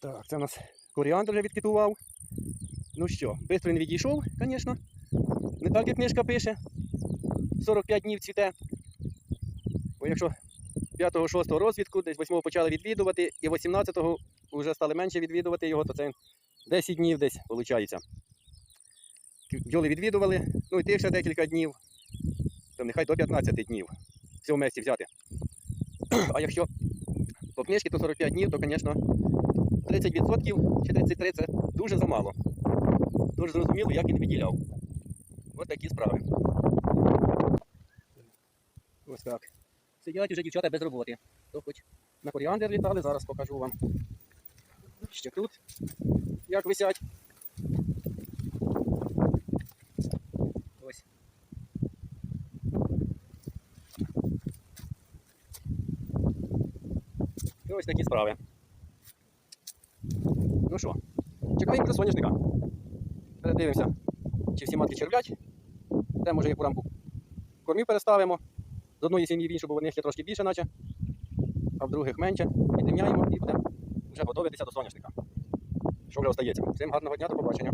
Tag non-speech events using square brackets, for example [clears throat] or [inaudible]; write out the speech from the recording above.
Так, це у нас коріандр вже відкитував. Ну що, швидко він відійшов, звісно. Не так, як книжка пише. 45 днів цвіте. Бо якщо 5-6 розвідку, десь 8 почали відвідувати, і 18-го вже стали менше відвідувати його, то це 10 днів десь виходить. Бджоли відвідували, ну і тих ще декілька днів, то нехай до 15 днів всього в місці взяти. [clears throat] А якщо по книжці, то 45 днів, то, звісно, 30% чи 33% це дуже замало. Дуже зрозуміло, як він виділяв. Ось такі справи. Ось так. Сидять уже дівчата без роботи. То хоч на коріандр літали, зараз покажу вам. Ще тут, як висять. Ось. І ось такі справи. Ну що, чекаємо до соняшника. Передивимося, чи всі матки червлять. Де може яку рамку кормів переставимо. З одної сім'ї в іншу, бо в них є трошки більше, наче, а в других менше. Підрівняємо і будемо вже готуватися до соняшника. Що вже остається. Всім гарного дня, до побачення.